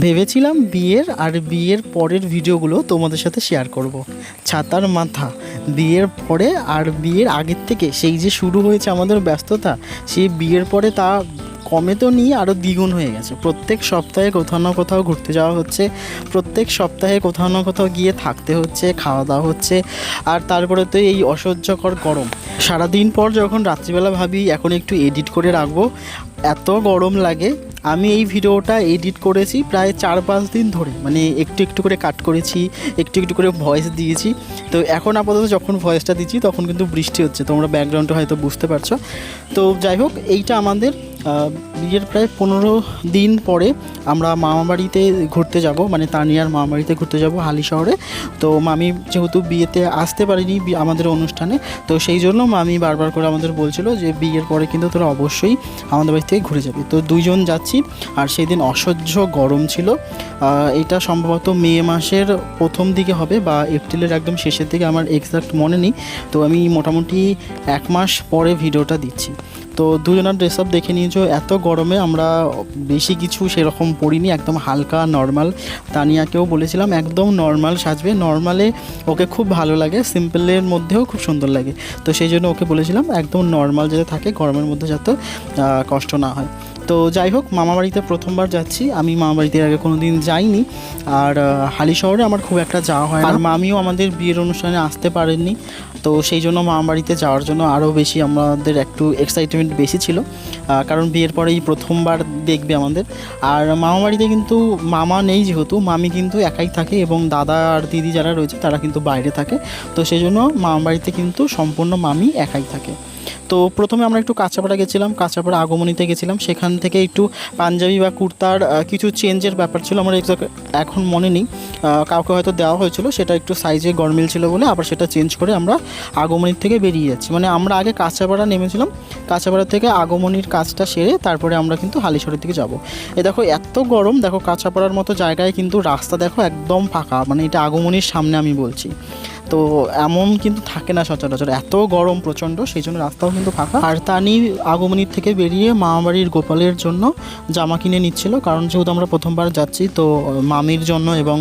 ভেবেছিলাম বিয়ের আর বিয়ের পরের ভিডিওগুলো তোমাদের সাথে শেয়ার করব। ছাতার মাথা। বিয়ের পরে আর বিয়ের আগের থেকে সেই যে শুরু হয়েছে আমাদের ব্যস্ততা, সেই বিয়ের পরে তা কমে তো নিয়ে আরও দ্বিগুণ হয়ে গেছে। প্রত্যেক সপ্তাহে কোথাও না কোথাও ঘুরতে যাওয়া হচ্ছে, প্রত্যেক সপ্তাহে কোথাও না কোথাও গিয়ে থাকতে হচ্ছে, খাওয়া দাওয়া হচ্ছে, আর তারপরে তো এই অসহ্যকর গরম। সারাদিন পর যখন রাত্রিবেলা ভাবি, এখন একটু এডিট করে রাখব এত গরম লাগে। আমি এই ভিডিওটা এডিট করেছি প্রায় চার পাঁচ দিন ধরে। মানে একটু একটু করে কাট করেছি, একটু একটু করে ভয়েস দিয়েছি। তো এখন আপাতত যখন ভয়েসটা দিচ্ছি, তখন কিন্তু বৃষ্টি হচ্ছে। তোমরা ব্যাকগ্রাউন্ডটা হয়তো বুঝতে পারছ। তো যাই হোক, এইটা আমাদের বিয়ের প্রায় পনেরো দিন পরে আমরা মামা বাড়িতে ঘুরতে যাব মানে তানিয়ার মামা বাড়িতে ঘুরতে যাব হালি শহরে। তো মামি যেহেতু বিয়েতে আসতে পারিনি আমাদের অনুষ্ঠানে, তো সেই জন্য মামি বারবার করে আমাদের বলছিল যে বিয়ের পরে কিন্তু তোরা অবশ্যই আমাদের বাড়ি থেকে ঘুরে যাবি। তো দুইজন যাচ্ছি, আর সেই দিন অসহ্য গরম ছিল। এটা সম্ভবত মে মাসের প্রথম দিকে হবে বা এপ্রিলের একদম শেষের দিকে, আমার এক্সাক্ট মনে নেই। তো আমি মোটামুটি এক মাস পরে ভিডিওটা দিচ্ছি। তো দুজনার ড্রেস আপ দেখে নিয়েছো, এত গরমে আমরা বেশি কিছু সেরকম পরিনি, একদম হালকা নর্মাল তানিয়াকেও বলেছিলাম, একদম নর্মাল সাজবে। নর্মালে ওকে খুব ভালো লাগে সিম্পলের মধ্যেও খুব সুন্দর লাগে। তো সেই জন্য ওকে বলেছিলাম, একদম নর্মাল যাতে থাকে, গরমের মধ্যে যাতে কষ্ট না হয়। তো যাই হোক মামা বাড়িতে প্রথমবার যাচ্ছি। আমি মামা বাড়িতে আগে কোনো দিন যাইনি। আর হালি শহরে আমার খুব একটা যাওয়া হয় আর মামিও আমাদের বিয়ের অনুষ্ঠানে আসতে পারেননি। তো সেই জন্য মামা বাড়িতে যাওয়ার জন্য আরও বেশি আমাদের একটু এক্সাইটমেন্ট বেশি ছিল। কারণ বিয়ের পরেই প্রথমবার দেখবে আমাদের। আর মামা বাড়িতে কিন্তু মামা নেই যেহেতু মামি কিন্তু একাই থাকে এবং দাদা আর দিদি যারা রয়েছে তারা কিন্তু বাইরে থাকে। তো সেই জন্য মামা বাড়িতে কিন্তু সম্পূর্ণ মামি একাই থাকে। তো প্রথমে আমরা একটু কাঁচাপাড়া গেছিলাম, কাঁচাপাড়া আগমনীতে গেছিলাম। সেখান থেকে একটু পাঞ্জাবি বা কুর্তার কিছু চেঞ্জের ব্যাপার ছিল। আমার এখন মনে নেই। কাউকে হয়তো দেওয়া হয়েছিল, সেটা একটু সাইজে গরমিল ছিল বলে আবার সেটা চেঞ্জ করে আমরা আগমনীর থেকে বেরিয়ে যাচ্ছি। মানে আমরা আগে কাঁচাপাড়া নেমেছিলাম, কাঁচাপাড়া থেকে আগমনীর কাজটা সেরে তারপরে আমরা কিন্তু হালিশহরের দিকে যাব। এ দেখো, এত গরম, দেখো কাঁচাপাড়ার মতো জায়গায় কিন্তু রাস্তা দেখো একদম ফাঁকা। মানে এটা আগমনীর সামনে আমি বলছি। তো এমন কিন্তু থাকে না সচরাচর। এত গরম প্রচণ্ড সেই জন্য রাস্তাও কিন্তু ফাঁকা। আর তানি আগমনীর থেকে বেরিয়ে মামাবাড়ির গোপালের জন্য জামা কিনে নিচ্ছিল, কারণ যেহেতু আমরা প্রথমবার যাচ্ছি, তো মামির জন্য এবং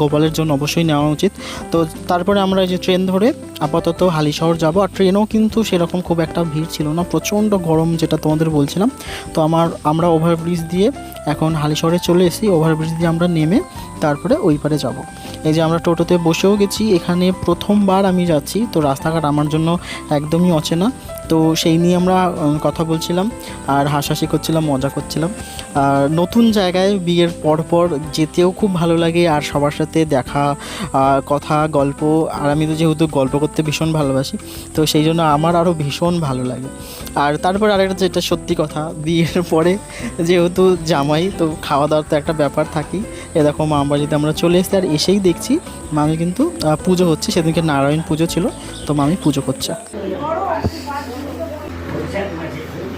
গোপালের জন্য অবশ্যই নেওয়া উচিত। তো তারপরে আমরা যে ট্রেন ধরে আপাতত হালিশহর যাব, আর ট্রেনেও কিন্তু সেরকম খুব একটা ভিড় ছিল না, প্রচণ্ড গরম যেটা তোমাদের বলছিলাম। তো আমার, আমরা ওভারব্রিজ দিয়ে এখন হালিশহরে চলে এসেছি, ওভারব্রিজ দিয়ে আমরা নেমে তারপরে ওই পারে যাব। এই যে আমরা টোটোতে বসেও গেছি, এখানে প্রথমবার আমি যাচ্ছি তো রাস্তাঘাট আমার জন্য একদমই অচেনা। তো সেই নিয়ে আমরা কথা বলছিলাম আর হাসাহাসি করছিলাম, মজা করছিলাম। আর নতুন জায়গায় বিয়ের পর পর যেতেও খুব ভালো লাগে আর সবার সাথে দেখা কথা, গল্প। আর আমি তো যেহেতু গল্প করতে ভীষণ ভালোবাসি, তো সেই জন্য আমার আরও ভীষণ ভালো লাগে। আর তারপর আরেকটা যেটা সত্যি কথা, বিয়ের পরে যেহেতু জামাই, তো খাওয়া দাওয়ার তো একটা ব্যাপার থাকেই। এরকম দেখো মা বাড়িতে আমরা চলে এসেছি আর এসেই দেখছি, মামি কিন্তু পুজো হচ্ছে, সেদিনকে নারায়ণ পুজো ছিল, তো মামি পুজো করছে বৈশাখ মাসে শুক্ল থেকে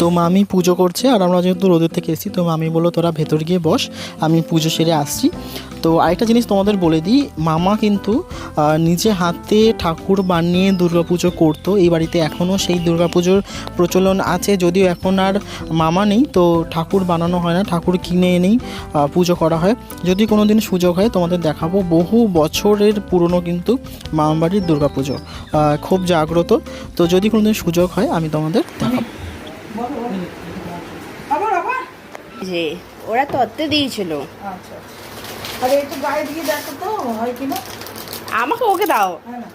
তো মামি পুজো করছে আর আমরা যেহেতু রোদের থেকে এসেছি, তো মামি বলল, তোরা ভেতর গিয়ে বস, আমি পুজো সেরে আসছি। তো আরেকটা জিনিস তোমাদের বলে দিই, মামা কিন্তু নিজে হাতে ঠাকুর বানিয়ে দুর্গাপুজো করতো এই বাড়িতে। এখনও সেই দুর্গাপুজোর প্রচলন আছে, যদিও এখন আর মামা নেই, তো ঠাকুর বানানো হয় না, ঠাকুর কিনে এনেই পুজো করা হয়। যদি কোনো দিন সুযোগ হয়, তোমাদের দেখাবো, বহু বছরের পুরনো কিন্তু মামা বাড়ির দুর্গাপুজো খুব জাগ্রত। তো যদি কোনো দিন সুযোগ হয়, আমি তোমাদের আবার যে ওরা তত্ত্বে দিয়েছিল। আচ্ছা আচ্ছা। হয় আমাকে ওকে দাও। হ্যাঁ না?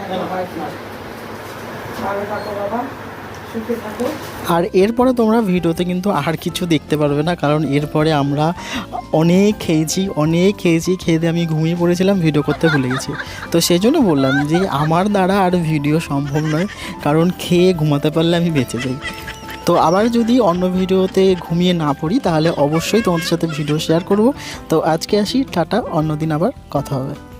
হ্যাঁ, বাবা। আর এরপরে তোমরা ভিডিওতে কিন্তু আর কিছু দেখতে পারবে না, কারণ এরপরে আমরা অনেক খেয়েছি অনেক খেয়েছি, খেয়ে আমি ঘুমিয়ে পড়েছিলাম, ভিডিও করতে ভুলে গেছি। তো সেই জন্য বললাম যে আমার দ্বারা আর ভিডিও সম্ভব নয়, কারণ খেয়ে ঘুমাতে পারলে আমি বেঁচে যাই। তো আবার যদি অন্য ভিডিওতে ঘুমিয়ে না পড়ি, তাহলে অবশ্যই তোমাদের সাথে ভিডিও শেয়ার করব। তো আজকে আসি, টাটা, অন্যদিন আবার কথা হবে।